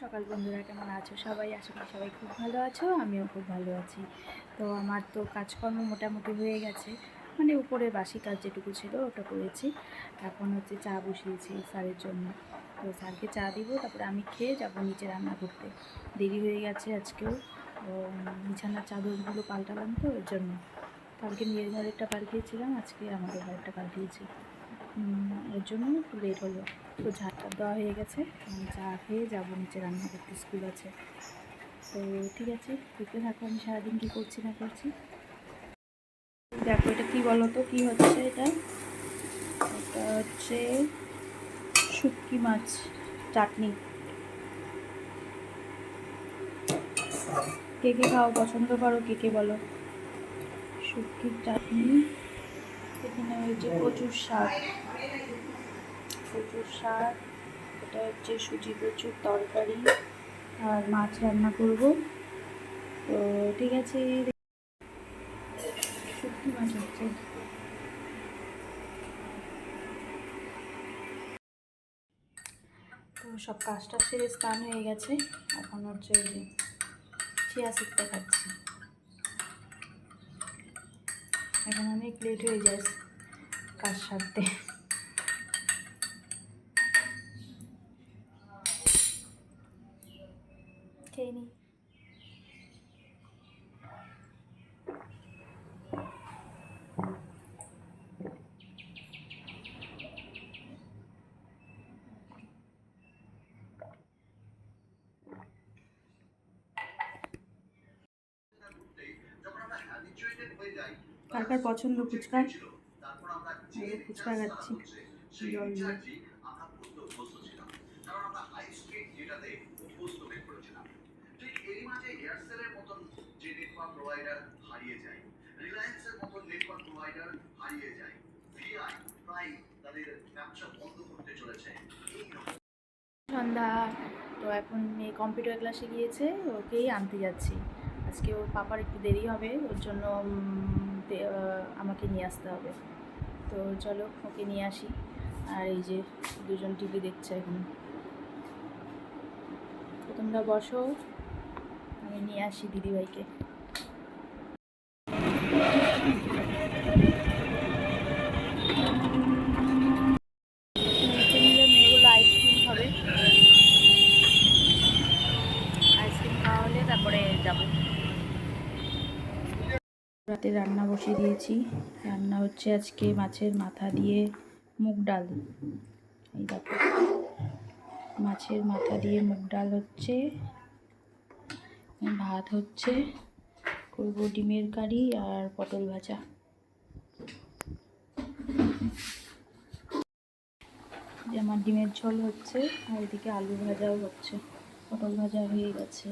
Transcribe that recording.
সকাল বন্ধুরা, কেমন আছো সবাই? আশা করি সবাই খুব ভালো আছো, আমিও খুব ভালো আছি। তো আমার তো কাজকর্ম মোটামুটি হয়ে গেছে। মানে উপরে বাসি কাজ যেটুকু ছিল ওটা করেছি। এখন হচ্ছে চা বসিয়েছি স্যারের জন্য। তো স্যারকে চা দিব, তারপরে আমি খেয়ে যাব নিচে রান্না করতে। দেরি হয়ে গেছে আজকেও। তো বিছানার চাদরগুলো পাল্টালাম তো ওর জন্য। কালকে মেয়ের ঘরেরটা পাল্টিয়েছিলাম, আজকে আমাদের ঘরেরটা পাল্টিয়েছি। এর জন্য একটু লেট হলো। তো ঝাড়টা দেওয়া হয়ে গেছে। চা খেয়ে যাব নিচে রান্না করতে স্কুল আছে। তো ঠিক আছে, দেখতে থাকো, আমি সারাদিন কী করছি না করছি। দেখো এটা কী বলো তো কী হচ্ছে এটা? এটা হচ্ছে শুটকি মাছ, চাটনি। কে কে খাও পছন্দ করো, কে কে বলো? শুটকির চাটনি, এখানে হয়েছে প্রচুর শাক। প্রচুর শাক এটা হচ্ছে সুজি প্রচুর তরকারি, আর মাছ রান্না করব। তো ঠিক আছে শুটকি মাছ হচ্ছে। তো সব কাজটা সেরে স্নান হয়ে গেছে, এখন হচ্ছে ওই যে চিয়া সিটটা খাচ্ছি। এখন অনেক লেট হয়ে যায় কাজ সারতে। খেয়ে নিই কার কার পছন্দ ফুচকা? ফুচকা খাচ্ছি। জল দিয়ে ঠিক এরই মাঝে এয়ারসেলের মতন যে নেটওয়ার্ক প্রোভাইডার হারিয়ে যায়। রিলায়েন্সের মতন নেটওয়ার্ক প্রোভাইডার হারিয়ে যায়। ভিআই প্রায় তাদের ব্যবসা বন্ধ করতে চলেছে। সন্ধ্যা, তো এখন মেয়ে কম্পিউটার ক্লাসে গিয়েছে, ওকেই আনতে যাচ্ছি। আজকে ওর পাপার একটু দেরি হবে, ওর জন্য আমাকে নিয়ে আসতে হবে। তো চলো, ওকে নিয়ে আসি। আর এই যে দুজন টিভি দেখছে এখন। তো তোমরা বসো, আমি নিয়ে আসি দিদিভাইকে। রাতে রান্না বসিয়ে দিয়েছি। রান্না হচ্ছে আজকে মাছের মাথা দিয়ে মুগ ডাল। এই দেখো। মাছের মাথা দিয়ে মুগ ডাল হচ্ছে। ভাত হচ্ছে করব ডিমের কারি আর পটল ভাজা। আমার ডিমের ঝোল হচ্ছে আর এদিকে আলু ভাজাও হচ্ছে। পটল ভাজা হয়ে গেছে।